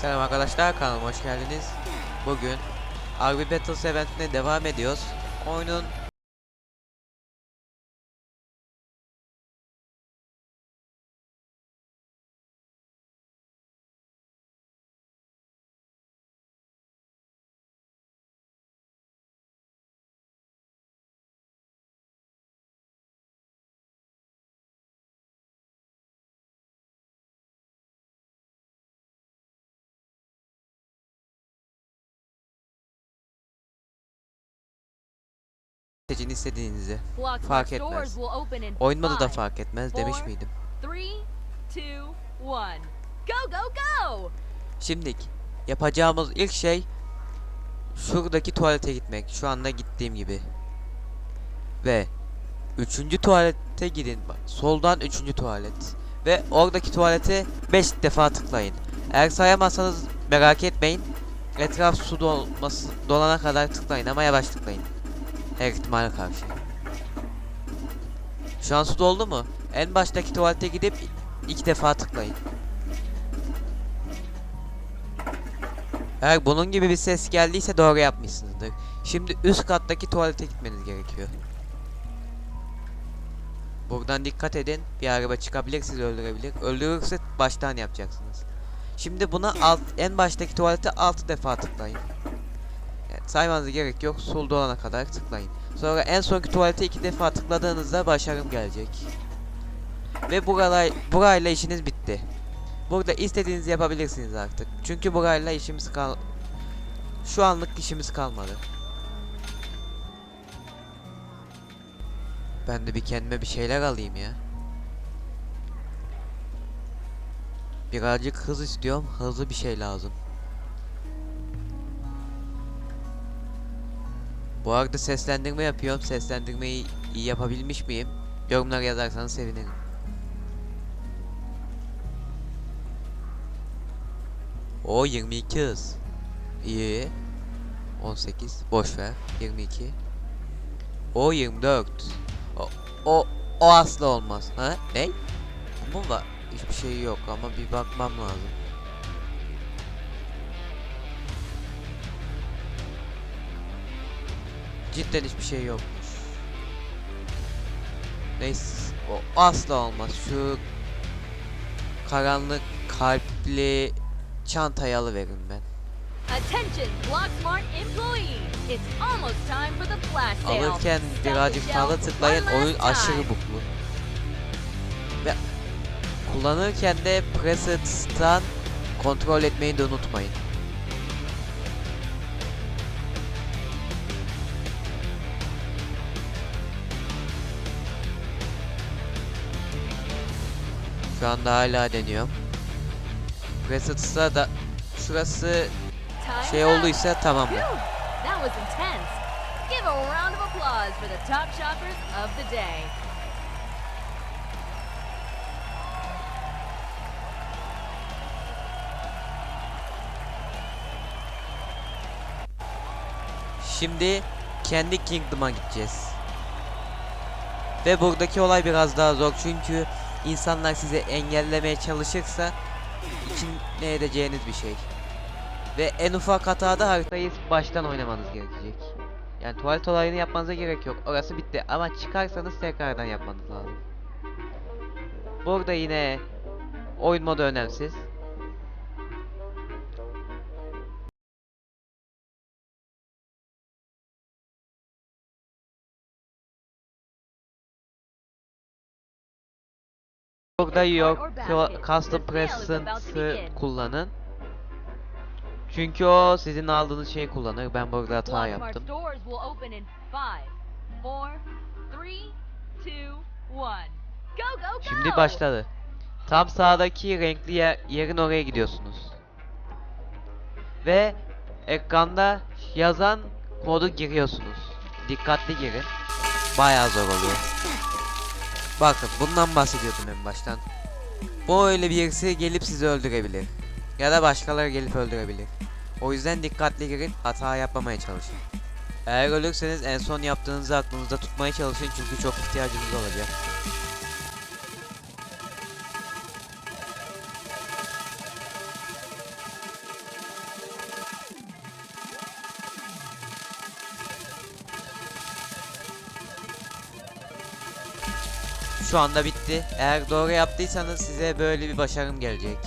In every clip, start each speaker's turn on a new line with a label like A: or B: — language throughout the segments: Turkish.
A: Selam arkadaşlar kanalıma hoş geldiniz. Bugün RB Battles eventine devam ediyoruz. Oyunun seçin istediğinizi. Fark etmez. modu da fark etmez demiş miydim?
B: Go, go, go!
A: Şimdi yapacağımız ilk şey şuradaki tuvalete gitmek. Şu anda gittiğim gibi. Ve üçüncü tuvalete gidin. Bak, soldan üçüncü tuvalet. Ve oradaki tuvalete 5 defa tıklayın. Eğer sayamazsanız merak etmeyin. Etraf su dolması dolana kadar tıklayın ama yavaş tıklayın. Her ihtimale karşı. Şu an su doldu mu? En baştaki tuvalete gidip iki defa tıklayın. Eğer bunun gibi bir ses geldiyse doğru yapmışsınızdır. Şimdi üst kattaki tuvalete gitmeniz gerekiyor. Buradan dikkat edin. Bir araba çıkabilir sizi öldürebilir. Öldürürse baştan yapacaksınız. Şimdi buna alt, en baştaki tuvalete 6 defa tıklayın. Saymanıza gerek yok. Sol dolana kadar tıklayın. Sonra en sonki tuvalete 2 defa tıkladığınızda başarım gelecek. Ve burayla, burayla işiniz bitti. Burada istediğinizi yapabilirsiniz artık. Çünkü burayla işimiz kal... Şu anlık işimiz kalmadı. Ben de bir kendime bir şeyler alayım ya. Birazcık hız istiyorum. Hızlı bir şey lazım. Bu arada seslendirme yapıyorum. Seslendirmeyi iyi yapabilmiş miyim? Yorumlar yazarsanız sevinirim. O 22 hız. İyi. 18. Boş ver. 22. O 24. O o, o asla olmaz. Ha? Ne? Bu var. Hiçbir şey yok ama bir bakmam lazım. Cidden hiçbir şey yokmuş. Neyse. O asla olmaz. Şu karanlık kalpli çantayı alıverin ben.
B: Attention, Blocksmart employees! It's almost time for the flash sale.
A: Alırken birazcık fazla tıklayın oyun aşırı buklu. Ve kullanırken de preset'tan kontrol etmeyi de unutmayın. Şu anda hala deniyorum. Preset'ta da
B: Time's
A: şey olduysa tamam. Şimdi kendi Kingdom'a gideceğiz. Ve buradaki olay biraz daha zor çünkü insanlar sizi engellemeye çalışırsa içine edeceğiniz bir şey. Ve en ufak hatada haritayı baştan oynamanız gerekecek. Yani tuvalet olayını yapmanıza gerek yok. Orası bitti ama çıkarsanız tekrardan yapmanız lazım. Burada yine oyun modu önemsiz. Burada yok. Custom Present'ı kullanın. Çünkü o sizin aldığınız şeyi kullanır. Ben burada hata yaptım. Şimdi başladı. Tam sağdaki renkli yer, yerin oraya gidiyorsunuz. Ve ekranda yazan kodu giriyorsunuz. Dikkatli girin. Bayağı zor oluyor. Bakın bundan bahsediyordum en baştan. Bu öyle birisi gelip sizi öldürebilir. Ya da başkaları gelip öldürebilir. O yüzden dikkatli girin, hata yapmamaya çalışın. Eğer ölürseniz en son yaptığınızı aklınızda tutmaya çalışın çünkü çok ihtiyacınız olacak. Şu anda bitti. Eğer doğru yaptıysanız size böyle bir başarım gelecek.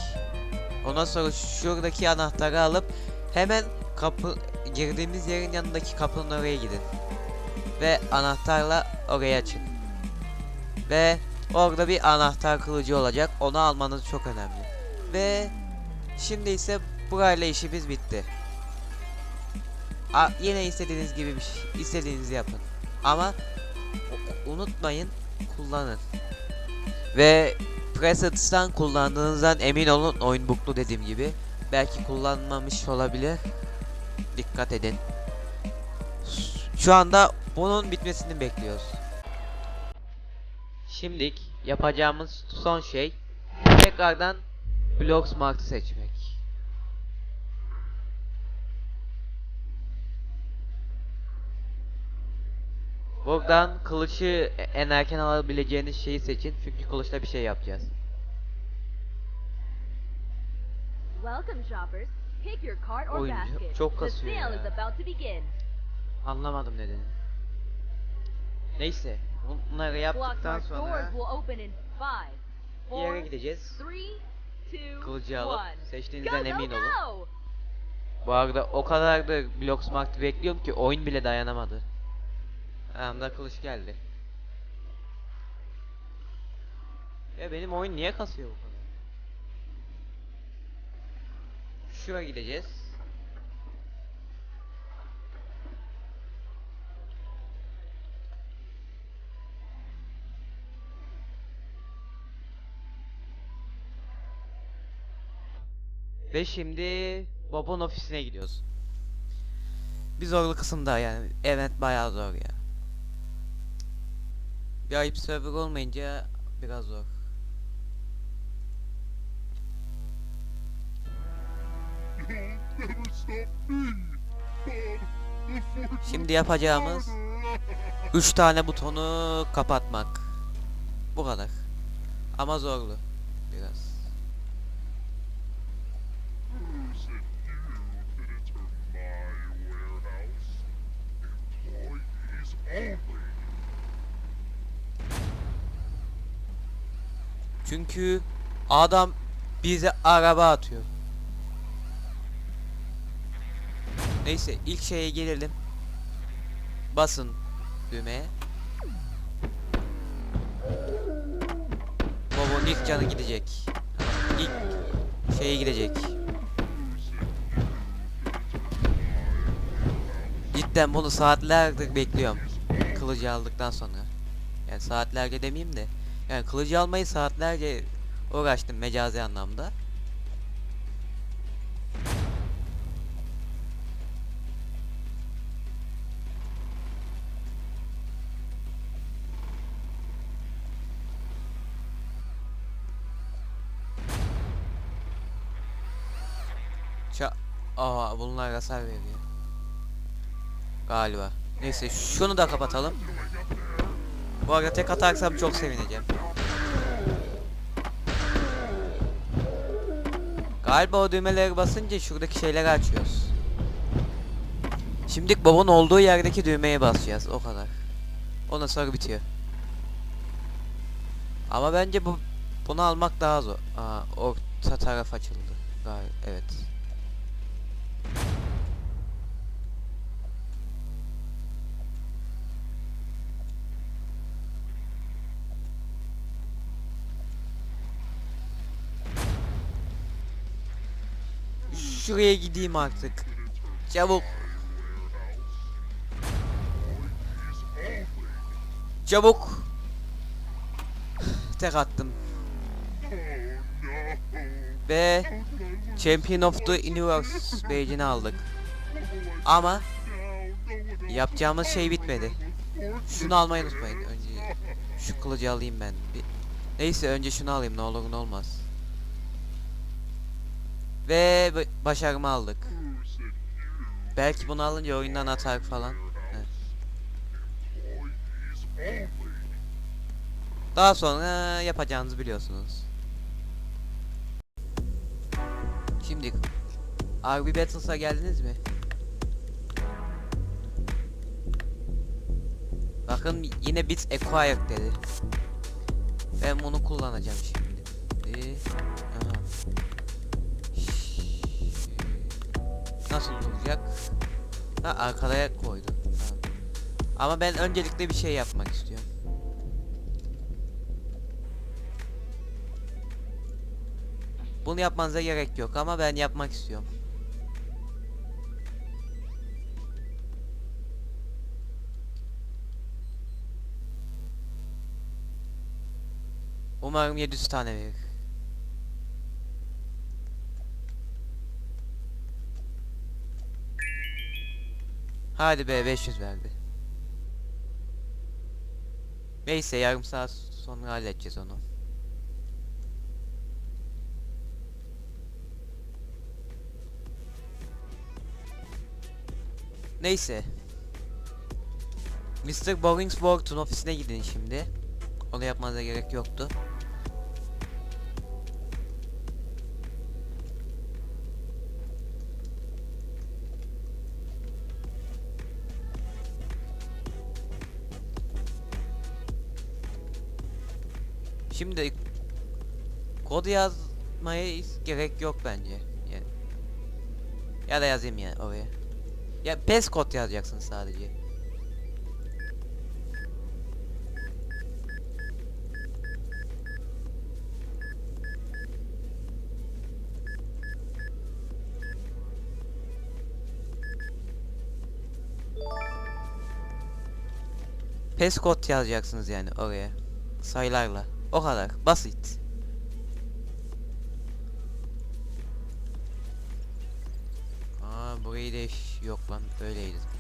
A: Ondan sonra şuradaki anahtarı alıp hemen kapı girdiğimiz yerin yanındaki kapının oraya gidin. Ve anahtarla orayı açın. Ve orada bir anahtar kılıcı olacak. Onu almanız çok önemli. Ve şimdi ise burayla işimiz bitti. A, yine istediğiniz gibi bir şey, istediğinizi yapın. Ama unutmayın kullanın. Ve Presets'tan kullandığınızdan emin olun oyun buklu dediğim gibi. Belki kullanmamış olabilir. Dikkat edin. Şu anda bunun bitmesini bekliyoruz. Şimdilik yapacağımız son şey tekrardan Blocksmart'ı seçmek. Buradan kılıcı en erken alabileceğiniz şeyi seçin çünkü kılıçla bir şey yapacağız.
B: Welcome, shoppers. Pick your cart or basket.
A: çok kasıyor ya. Anlamadım nedeni. Neyse, bunları yaptıktan sonra bir yere gideceğiz. Kılıcı alıp seçtiğinizden emin olun. Bu arada o kadar da Blocksmart'ı bekliyorum ki oyun bile dayanamadı. Anında kılıç geldi. Ya benim oyun niye kasıyor bu kadar? Şuraya gideceğiz. Ve şimdi Bob'un ofisine gidiyoruz. Bir zorlu kısımda yani. Evet bayağı zor ya. Bir ayıp server olmayınca biraz zor. Şimdi yapacağımız 3 tane butonu kapatmak. Bu kadar. Ama zorlu. Biraz.
C: Who
A: Çünkü adam bize araba atıyor. Neyse ilk şeye gelelim. Basın düğmeye. Bob'un ilk canı gidecek. İlk şeye gidecek. Cidden bunu saatlerdir bekliyorum. Kılıcı aldıktan sonra. Yani saatlerce demeyeyim de. Yani kılıcı almayı saatlerce uğraştım mecazi anlamda. Ça Aa bunlar hasar veriyor. Galiba. Neyse şunu da kapatalım. Bu arada tek atarsam çok sevineceğim. Galiba o düğmeleri basınca şuradaki şeyleri açıyoruz. Şimdi babun olduğu yerdeki düğmeye basacağız o kadar. Ondan sonra bitiyor. Ama bence bu bunu almak daha zor. Aa, orta taraf açıldı. Galiba evet. Şuraya gideyim artık. Çabuk. Çabuk. Tek attım. Ve Champion of the Universe badge'ini aldık. Ama yapacağımız şey bitmedi. Şunu almayı unutmayın. Önce şu kılıcı alayım ben. Bir... Neyse önce şunu alayım ne olur ne olmaz. Ve ba- başarımı aldık. Belki bunu alınca oyundan atar falan. Daha sonra yapacağınızı biliyorsunuz. Şimdi RB Battles'a geldiniz mi? Bakın yine bit acquired dedi. Ben bunu kullanacağım şimdi. Nasıl duracak? Ha arkaya koydum. Ama ben öncelikle bir şey yapmak istiyorum. Bunu yapmanıza gerek yok ama ben yapmak istiyorum. Umarım 700 tane verir. Hadi be 500 verdi. Neyse yarım saat sonra halledeceğiz onu. Neyse. Mr. Boringsworth'un ofisine gidin şimdi. Onu yapmanıza gerek yoktu. Şimdi kod yazmaya gerek yok bence. Yani, ya da yazayım ya oraya. Ya pes kod yazacaksın sadece. Pes kod yazacaksınız yani oraya. Sayılarla. O kadar. Basit. Aa burayı değiş... Yok lan böyleydi.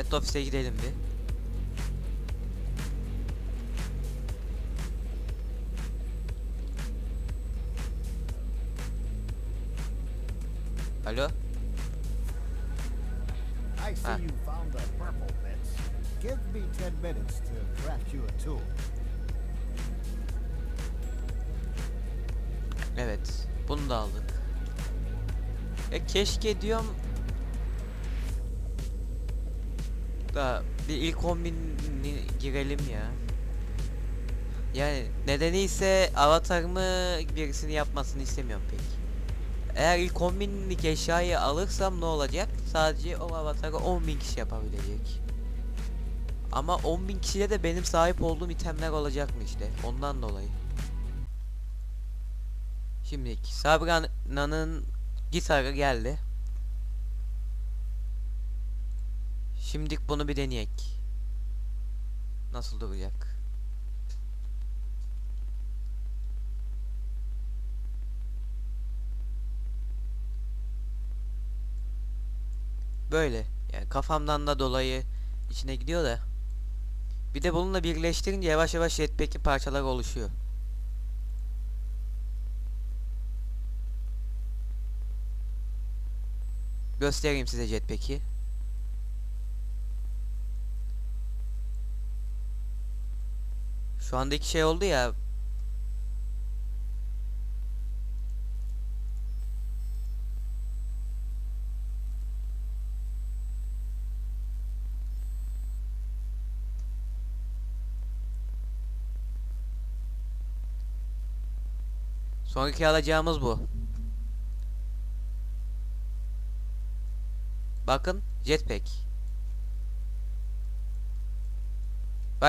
A: Evet ofise gidelim bir. Alo?
D: I see
A: Ah.
D: you found the purple bits. Give me ten minutes to craft you a tool.
A: Evet. Bunu da aldık. E keşke diyorum da bir ilk 10 binini girelim ya. Yani nedeni ise avatarımı birisini yapmasını istemiyorum pek. Eğer ilk 10 binlik eşyayı alırsam ne olacak? Sadece o avatarı 10 bin kişi yapabilecek. Ama 10 bin kişide de benim sahip olduğum itemler olacak mı işte? Ondan dolayı. Şimdi Sabrana'nın gitarı geldi. Şimdilik bunu bir deneyek. Nasıl duracak? Böyle. Yani kafamdan da dolayı içine gidiyor da. Bir de bununla birleştirince yavaş yavaş jetpack'in parçalar oluşuyor. Göstereyim size jetpack'i. Şu andaki şey oldu ya. Sonraki alacağımız bu. Bakın jetpack.